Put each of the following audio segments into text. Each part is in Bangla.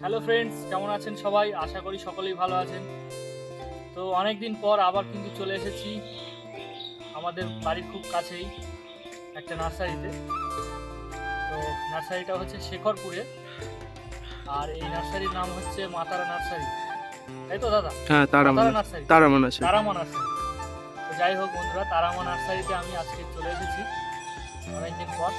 হ্যালো ফ্রেন্ডস কেমন আছেন সবাই? আশা করি সকলেই ভালো আছেন। তো অনেক দিন পর আবার কিন্তু চলে এসেছি আমাদের বাড়ির খুব কাছেই একটা নার্সারিতে। তো নার্সারিটা হচ্ছে শেখরপুরে। আর এই নার্সারির নাম হচ্ছে মাতারা নার্সারি। তাই তো দাদা? হ্যাঁ তারা মাতারা মানে নার্সারি। তারামা নার্সারি। তো যাই হোক বন্ধুরা তারামা নার্সারিতে আমি আজকে চলে এসেছি। অনেকদিন পর।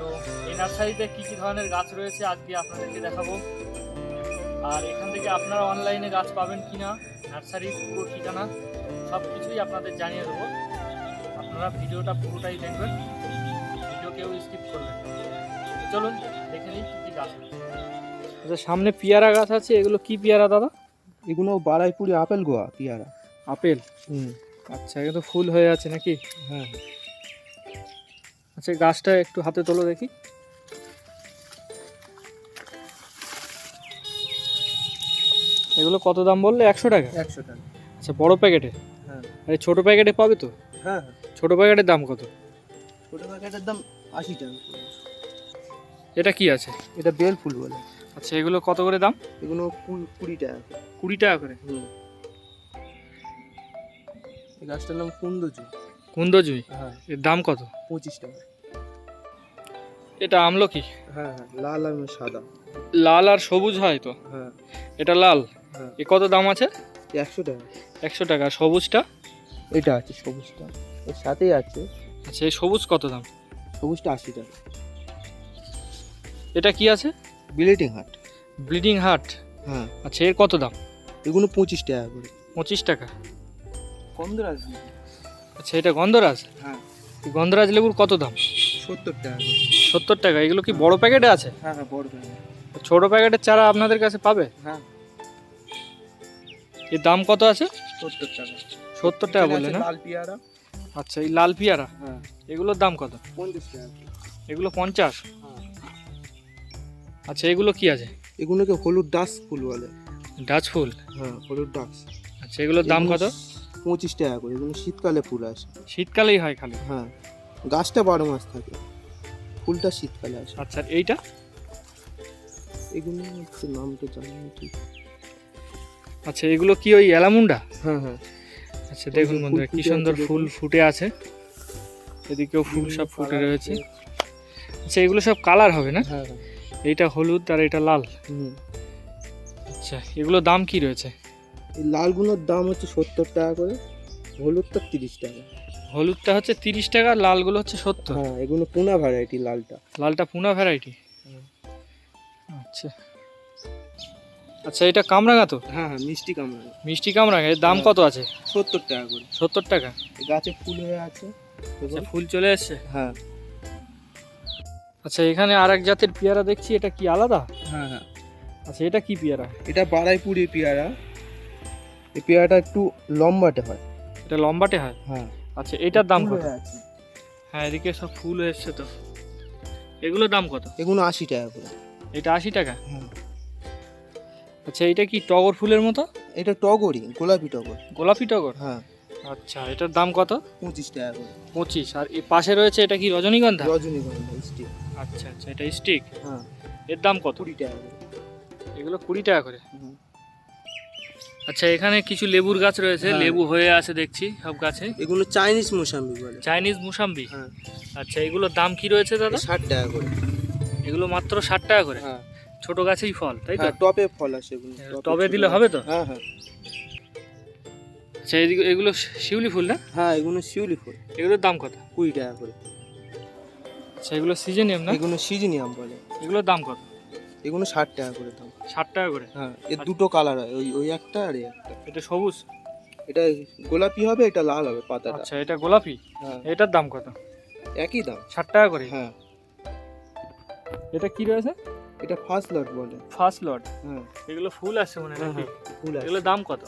তো এই নার্সারিতে কি কি ধরনের গাছ রয়েছে আজকে আপনাদেরকে দেখাবো। আর এখান থেকে আপনারা অনলাইনে গাছ পাবেন কিনা নার্সারির পুরো ঠিকানা সব কিছুই আপনাদের জানিয়ে দেবো। আপনারা ভিডিওটা পুরোটাই দেখবেন ভিডিও কেউ স্কিপ করবেন চলুন দেখে নিই কি কি গাছ আচ্ছা সামনে পেয়ারা গাছ আছে এগুলো কি পেয়ারা দাদা? এগুলো বারাইপুরি আপেল গোয়া পিয়ারা। আপেল? হুম। আচ্ছা এটা তো ফুল হয়ে আছে নাকি? হ্যাঁ। আচ্ছা গাছটা একটু হাতে তোলো দেখি। এগুলো কত দাম বললে? একশো টাকা? একশো টাকা। আচ্ছা বড় প্যাকেটে? হ্যাঁ। আরে ছোট প্যাকেটে পাবে তো? হ্যাঁ ছোট প্যাকেটের দাম কত? ছোটো প্যাকেটের দাম আশি টাকা। এটা কি আছে? এটা বেল ফুল বলে। আচ্ছা এগুলো কত করে দাম? এগুলো কুড়ি কুড়ি টাকা কুড়ি টাকা করে? হুম। এই গাছটার নাম কুন্দজু। কুন্দজুই? হ্যাঁ। এর দাম কত? পঁচিশ টাকা। এটা আমলকি? হ্যাঁ হ্যাঁ লাল আর সাদা। লাল আর সবুজ হয় তো? হ্যাঁ। এটা লাল? হ্যাঁ। এ কত দাম আছে? একশো টাকা। একশো টাকা। সবুজটা? এটা আছে সবুজটা। এর সাথেই আছে। আচ্ছা এই সবুজ কত দাম? সবুজটা আশি টাকা। এটা কি আছে? বিলেটিং হাট ব্লিডিং হার্ট? হ্যাঁ। আচ্ছা এর কত দাম? এগুলো পঁচিশ টাকা করে। পঁচিশ টাকা। কন্দরাজ আচ্ছা এটা গন্ধরাজ? হ্যাঁ। গন্ধরাজ লেবুর কত দাম? সত্তর টাকা। সত্তর টাকা। এগুলো কি বড় প্যাকেটে আছে? হ্যাঁ হ্যাঁ বড় প্যাকেট। ছোট প্যাকেটের চারা আপনাদের কাছে পাবে? হ্যাঁ। এর দাম কত আছে? সত্তর টাকা। সত্তর টাকা বললে না? লাল পিয়ারা। আচ্ছা এই লাল পিয়ারা? হ্যাঁ। এগুলোর দাম কত? পঞ্চাশ টাকা এগুলো পঞ্চাশ? হ্যাঁ। আচ্ছা এগুলো কি আছে? এগুলোকে হলুদ ডাস ফুল বলে। ডাচ ফুল? হ্যাঁ হলুদ ডাস আচ্ছা এগুলোর দাম কত? পঁচিশ টাকা করে এগুলো শীতকালে ফুল আসে। শীতকালেই হয় খালি? হ্যাঁ গাছটা বারো মাস থাকে। ফুলটা শীতকালে আসে। আচ্ছা এইটা? এগুলো হচ্ছে নামটা জানি না ঠিক। আচ্ছা এগুলো কি ওই এলামুন্ডা? হ্যাঁ হ্যাঁ। আচ্ছা দেখুন বন্ধুরা কি সুন্দর ফুল ফুটে আছে। এদিকেও ফুল সব ফুটে রয়েছে। আচ্ছা এগুলো সব কালার হবে না? হ্যাঁ হ্যাঁ। এইটা হলুদ আর এটা লাল। হুম। আচ্ছা এগুলোর দাম কি রয়েছে? এই লালগুলোর দাম হচ্ছে সত্তর টাকা করে হলুদটা তিরিশ টাকা। হলুদটা হচ্ছে তিরিশ টাকা আর লালগুলো হচ্ছে সত্তর? হ্যাঁ এগুলো পোনা ভ্যারাইটি লালটা। লালটা পুনা ভ্যারাইটি আচ্ছা। আচ্ছা এটা কামরাঙা তো? হ্যাঁ হ্যাঁ মিষ্টি কামরাঙা। মিষ্টি কামরাঙা এর দাম হ্যাঁ। কত আছে? সত্তর টাকা করে। সত্তর টাকা? গাছে ফুল হয়ে আছে। আচ্ছা ফুল চলে এসছে? হ্যাঁ। আচ্ছা এখানে আর এক জাতের পেয়ারা দেখছি এটা কি আলাদা? হ্যাঁ হ্যাঁ। আচ্ছা এটা কি পেয়ারা? এটা বারাইপুরি পেয়ারা। এই পেয়ারাটা একটু লম্বাটে হয়। এটা লম্বাটে হয়? হ্যাঁ। আচ্ছা এটার দাম কত? হ্যাঁ এদিকে সব ফুল এসছে তো। এগুলোর দাম কত? এগুলো আশি টাকা করে। এটা আশি টাকা? হ্যাঁ। আচ্ছা এটা কি টগর ফুলের মতো? এটা টগরই গোলাপি টগর। গোলাপি টগর? হ্যাঁ। আচ্ছা এটার দাম কত? পঁচিশ টাকা করে। পঁচিশ আর এই পাশে রয়েছে এটা কি রজনীগন্ধা? রজনীগন্ধা স্টিক। আচ্ছা আচ্ছা এটা স্টিক? হ্যাঁ। এর দাম কত? কুড়ি টাকা করে। এগুলো কুড়ি টাকা করে। হুম। আচ্ছা এখানে কিছু লেবুর গাছ রয়েছে হ্যাঁ। লেবু হয়ে আছে দেখছি সব গাছে। এগুলো চাইনিজ মোসাম্বি বলে। চাইনিজ মুসাম্বি? হ্যাঁ। আচ্ছা এগুলোর দাম কি রয়েছে দাদা? ষাট টাকা করে। এগুলো মাত্র ষাট টাকা করে? হ্যাঁ। ছোট গাছেই ফল তাই তো? টপে ফল আসে এগুলো। টবে টপে দিলে হবে তো? হ্যাঁ হ্যাঁ। আচ্ছা এদিকে এগুলো শিউলি ফুল না? হ্যাঁ এগুলো শিউলি ফুল। এগুলোর দাম কত? কুড়ি টাকা করে। আচ্ছা এগুলো সিজনিয়াম না? এগুলো সিজনিয়াম বলে। এগুলোর দাম কত? এগুলো ষাট টাকা করে দাম। ষাট টাকা করে? হ্যাঁ এর দুটো কালার হয় ওই ওই একটা আর এই একটা। এটা সবুজ? এটা গোলাপি হবে এটা লাল হবে পাতাটা। আচ্ছা এটা গোলাপি? হ্যাঁ। এটার দাম কত? একই দাম। ষাট টাকা করে? হ্যাঁ। এটা কি রয়েছে? এটা ফার্স্ট লট বলে। ফার্স্ট লট হ্যাঁ। এগুলো ফুল আসছে মনে হয় হ্যাঁ হ্যাঁ ফুল আছে এগুলোর দাম কত?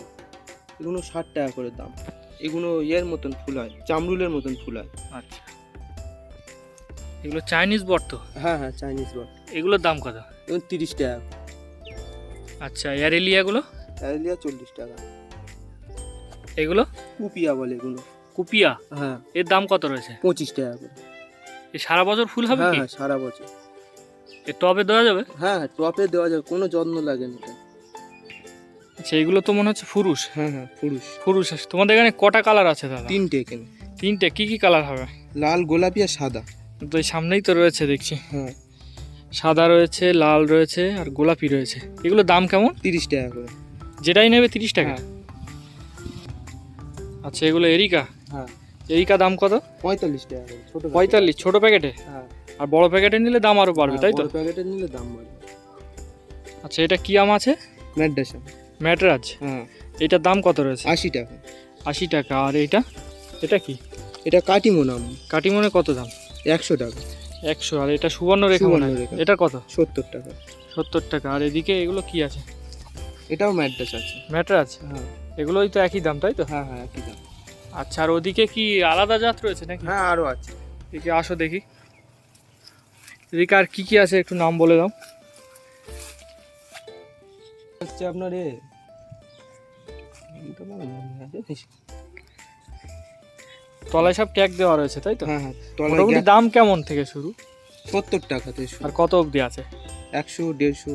এগুলো ষাট টাকা করে দাম। এগুলো ইয়ের মতন ফুল হয় চামরুলের মতন ফুল হয়। আচ্ছা। এগুলো চাইনিজ বট তো হ্যাঁ হ্যাঁ চাইনিজ লট এগুলোর দাম কত? এগুলো তিরিশ টাকা। আচ্ছা এয়ারেলিয়াগুলো অ্যারেলিয়া চল্লিশ টাকা। এগুলো? কুপিয়া বলে এগুলো। কুপিয়া? হ্যাঁ। এর দাম কত রয়েছে? পঁচিশ টাকা করে। এ সারা বছর ফুল হবে হ্যাঁ হ্যাঁ সারা বছর। এ টবে দেওয়া যাবে? হ্যাঁ হ্যাঁ টপে দেওয়া যাবে কোনো যত্ন লাগে না এটা। আচ্ছা এগুলো তো মনে হচ্ছে ফুরুষ। হ্যাঁ হ্যাঁ ফুরুষ আছে। তোমাদের এখানে কটা কালার আছে দাদা? তিনটে এখানে। তিনটে কি কি কালার হবে? লাল গোলাপি আর সাদা। তো সামনেই তো রয়েছে দেখছি। হ্যাঁ। সাদা রয়েছে লাল রয়েছে আর গোলাপি রয়েছে। এগুলো দাম কেমন? তিরিশ টাকা করে। যেটাই নেবে তিরিশ টাকা? হ্যাঁ। আচ্ছা এগুলো এরিকা? হ্যাঁ। এরিকা দাম কত? পঁয়তাল্লিশ টাকা ছোট পঁয়তাল্লিশ ছোট প্যাকেটে হ্যাঁ। আর বড় প্যাকেটে নিলে দাম আরও বাড়বে তাই তো? বড় প্যাকেটের নিলে দাম বাড়বে। আচ্ছা এটা কি আম আছে? ম্যাটরাজ হ্যাঁ। এটার দাম কত রয়েছে? আশি টাকা। আশি টাকা আর এইটা এটা কি? এটা কাটিমো নাম কাটিমনে কত দাম? একশো টাকা। একশো আর এটা সুবর্ণ রেখা মনে হয়। সুবর্ণরেখা। এটা কত? সত্তর টাকা। সত্তর টাকা। আর এদিকে এগুলো কি আছে? এটাও ম্যাডাস আছে। ম্যাটরাজ হ্যাঁ। এগুলোই তো একই দাম তাই তো? হ্যাঁ হ্যাঁ একই দাম। আচ্ছা আর ওদিকে কি আলাদা জাত রয়েছে নাকি? হ্যাঁ আরও আছে। এদিকে আসো দেখি। এদিকে আর কি কি আছে একটু নাম বলে দাও। হচ্ছে আপনার এ নামটা আমার মনে আছে। তলায় সব ট্যাগ দেওয়া রয়েছে তাই তো? হ্যাঁ হ্যাঁ মোটামুটি দাম কেমন থেকে শুরু? সত্তর টাকাতে শুরু। আর কত অবধি আছে? একশো দেড়শো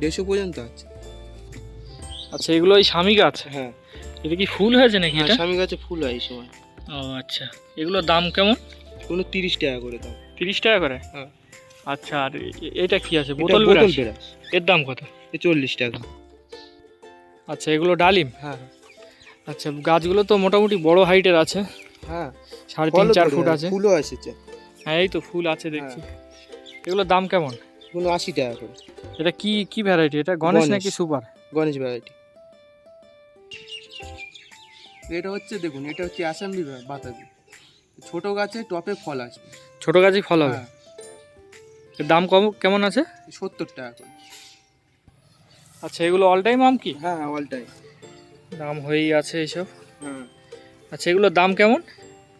দেড়শো পর্যন্ত আছে। আচ্ছা এগুলো ওই স্বামী গাছ? হ্যাঁ। এটা কি ফুল হয়েছে নাকি হ্যাঁ এটা? স্বামী গাছে ফুল হয় এই সময়। ও আচ্ছা। এগুলোর দাম কেমন? কোনো তিরিশ টাকা করে দাম। তিরিশ টাকা করে? হ্যাঁ। আচ্ছা আর এটা কি আছে? বোতল বোতল এর দাম কত? চল্লিশ টাকা। আচ্ছা এগুলো ডালিম? হ্যাঁ আচ্ছা গাছগুলো তো মোটামুটি বড় হাইটের আছে। হ্যাঁ। সাড়ে তিন চার ফুট আছে, আছে ফুলও এসেছে। হ্যাঁ এই তো ফুল আছে দেখছি। এগুলোর দাম কেমন? কোনো আশি টাকা করে। এটা কি কি ভ্যারাইটি এটা গণেশ। নাকি সুপার? গণেশ ভ্যারাইটি এটা হচ্ছে দেখুন এটা হচ্ছে অ্যাসেম্বলি বাতাবি। ছোট গাছে টপে ফল আসবে। ছোট গাছই ফল হবে? হ্যাঁ। দাম কম কেমন আছে? সত্তর টাকা করে। আচ্ছা এগুলো অল টাইম আম কি? হ্যাঁ হ্যাঁ অল টাইম দাম হয়েই আছে এইসব হ্যাঁ আচ্ছা এগুলোর দাম কেমন?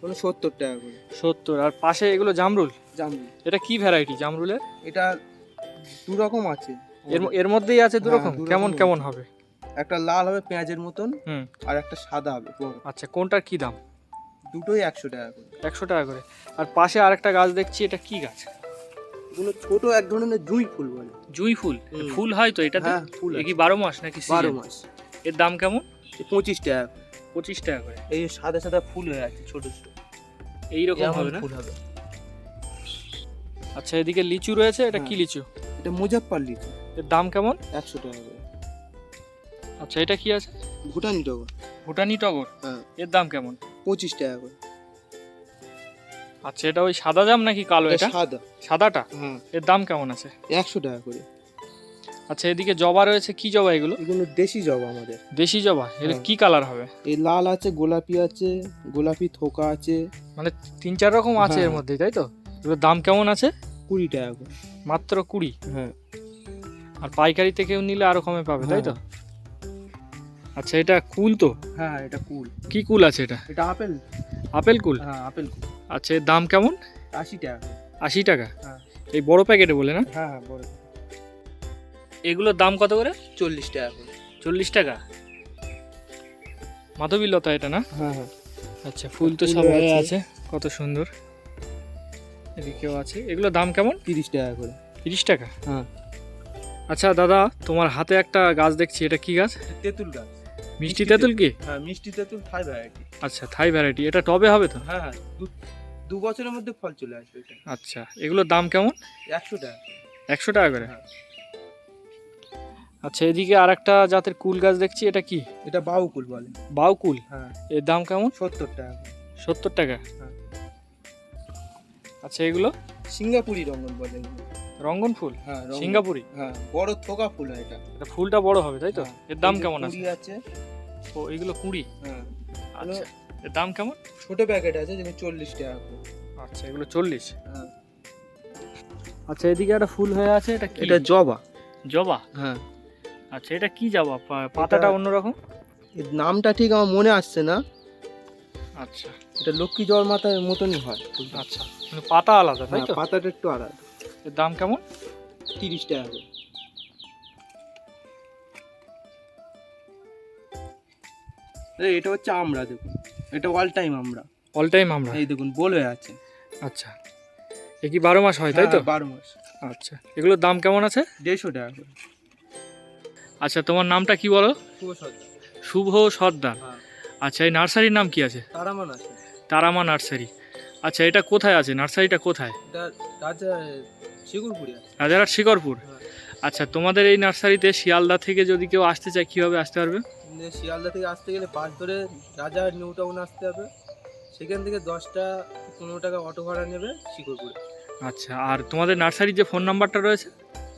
কোনো সত্তর টাকা করে। সত্তর আর পাশে এগুলো জামরুল? জামরুল। এটা কি ভ্যারাইটি জামরুলের? এটা দু রকম আছে। এর এর মধ্যেই আছে দু হ্যাঁ, রকম? কেমন কেমন হবে? একটা লাল হবে পেঁয়াজের মতন আর একটা সাদা হবে আচ্ছা কোনটার কি দাম? দুটোই একশো টাকা করে। একশো টাকা করে। আর পাশে আরেকটা গাছ দেখছি এটা কি গাছ? এগুলো ছোট এক ধরনের জুঁই ফুল বলে। জুই ফুল? ফুল হয় তো এটা হ্যাঁ ফুল কি বারো মাস নাকি বারো মাস। এর দাম কেমন? পঁচিশ টাকা। পঁচিশ টাকা করে। এই সাদা সাদা ফুল হয়ে আছে ছোট ছোট। এইরকম হবে না? ফুল হবে। আচ্ছা এদিকে লিচু রয়েছে এটা কি হ্যাঁ। লিচু? এটা মুজাফফর লিচু। এর দাম কেমন? একশো টাকা করে। আচ্ছা এটা কি আছে? ভুটানি টগর। ভুটানি টগর? হ্যাঁ। এর দাম কেমন? পঁচিশ টাকা করে। আচ্ছা এটা ওই সাদা জাম নাকি কালো এটা এটা? সাদা। সাদাটা? হ্যাঁ। এর দাম কেমন আছে? একশো টাকা করে। আচ্ছা এদিকে জবা রয়েছে কি জবা এগুলো? এগুলো দেশি জবা আমাদের। দেশি জবা? এর হ্যাঁ। কি কালার হবে? এই লাল আছে গোলাপি আছে গোলাপি থোকা আছে। মানে তিন চার রকম আছে এর হ্যাঁ। মধ্যে তাই তো? এগুলোর দাম কেমন আছে? কুড়ি টাকা করে। মাত্র কুড়ি? হ্যাঁ। আর পাইকারিতে কেউ নিলে আরও কমে পাবে তাই তো? হ্যাঁ। আচ্ছা এটা কুল তো? হ্যাঁ এটা কুল। কি কুল আছে এটা? এটা আপেল। আপেল কুল? হ্যাঁ আপেল কুল। আচ্ছা এর দাম কেমন? আশি টাকা। আশি টাকা? হ্যাঁ। এই বড় প্যাকেটে বলে না? হ্যাঁ হ্যাঁ বড়। এগুলোর দাম কত করে? চল্লিশ টাকা করে। চল্লিশ টাকা? মাধবী লতা এটা না? হ্যাঁ হ্যাঁ। আচ্ছা ফুল তো সব আছে। কত সুন্দর। এদিকেও আছে। এগুলো দাম কেমন? তিরিশ টাকা করে। তিরিশ টাকা? হ্যাঁ। আচ্ছা দাদা তোমার হাতে একটা গাছ দেখছি এটা কি গাছ? তেঁতুল গাছ। মিষ্টি তেঁতুল কি? হ্যাঁ মিষ্টি তেঁতুল থাই ভ্যারাইটি আচ্ছা থাই ভ্যারাইটি এটা টবে হবে তো? হ্যাঁ হ্যাঁ। দু- দু বছরের মধ্যে ফল চলে আসবে এটা। আচ্ছা এগুলোর দাম কেমন? একশো টাকা। একশো টাকা করে? হ্যাঁ। আচ্ছা এদিকে আর একটা জাতের কুল গাছ দেখছি এটা কি? এটা বাউকুল বলে। বাউকুল? হ্যাঁ। এর দাম কেমন? সত্তর টাকা সত্তর টাকা? হ্যাঁ। আচ্ছা এগুলো? সিঙ্গাপুরি রঙন বলে। রঙ্গন ফুল? হ্যাঁ সিঙ্গাপুরি? হ্যাঁ বড় থোকা ফুল হয় এটা। এটা ফুলটা বড় হবে তাই তো? হ্যাঁ। এর দাম কেমন আছে কুড়ি আছে? ও এগুলো কুড়ি? হ্যাঁ। আচ্ছা এর দাম কেমন? ছোট প্যাকেট আছে যেগুলো চল্লিশ টাকা আচ্ছা এগুলো চল্লিশ? হ্যাঁ। আচ্ছা এদিকে একটা ফুল হয়ে আছে এটা কি? এটা জবা। জবা? হ্যাঁ। আচ্ছা এটা কি জবা পাতাটা অন্যরকম? নামটা ঠিক আমার মনে আসছে না। আচ্ছা। এটা লক্ষ্মী জল মাথার মতনই হয়। আচ্ছা মানে পাতা আলাদা তাই হ্যাঁ তো? পাতাটা একটু আলাদা। এর দাম কেমন? তিরিশ টাকা করে। এই, এটা হচ্ছে আমরা দেখুন। এটা অল টাইম আমরা। অল টাইম আমরা? এই দেখুন বল হয়ে আছে। আচ্ছা। এ কি বারো মাস হয় তাই তো? হ্যাঁ, বারো মাস। আচ্ছা। এগুলোর দাম কেমন আছে? দেড়শো টাকা করে। আচ্ছা তোমার নামটা কি বলো? শুভ সর্দার হ্যাঁ। আচ্ছা এই নার্সারির নাম কি আছে? তারামা নার্সারি। আচ্ছা এটা কোথায় আছে? নার্সারিটা কোথায়? রাজারহাট শিকরপুর হ্যাঁ। আচ্ছা তোমাদের এই নার্সারিতে শিয়ালদা থেকে যদি কেউ আসতে চায় কীভাবে আসতে পারবে? যে শিয়ালদা থেকে আসতে গেলে পাঁচ ধরে রাজা নিউ টাউন আসতে হবে। সেখান থেকে দশটা পনেরো টাকা অটো ভাড়া নেবে শিকরপুরে আচ্ছা আর তোমাদের নার্সারির যে ফোন নাম্বারটা রয়েছে?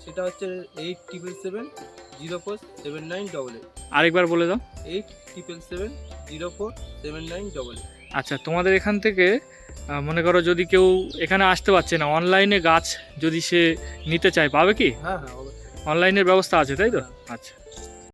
সেটা হচ্ছে eight triple seven zero four seven nine double eight আরেকবার বলে দাও। Eight triple seven zero four seven nine double eight আচ্ছা তোমাদের এখান থেকে মনে করো যদি কেউ এখানে আসতে পারছে না অনলাইনে গাছ যদি সে নিতে চায় পাবে কি? হ্যাঁ হ্যাঁ অনলাইনের ব্যবস্থা আছে তাই তো? আচ্ছা।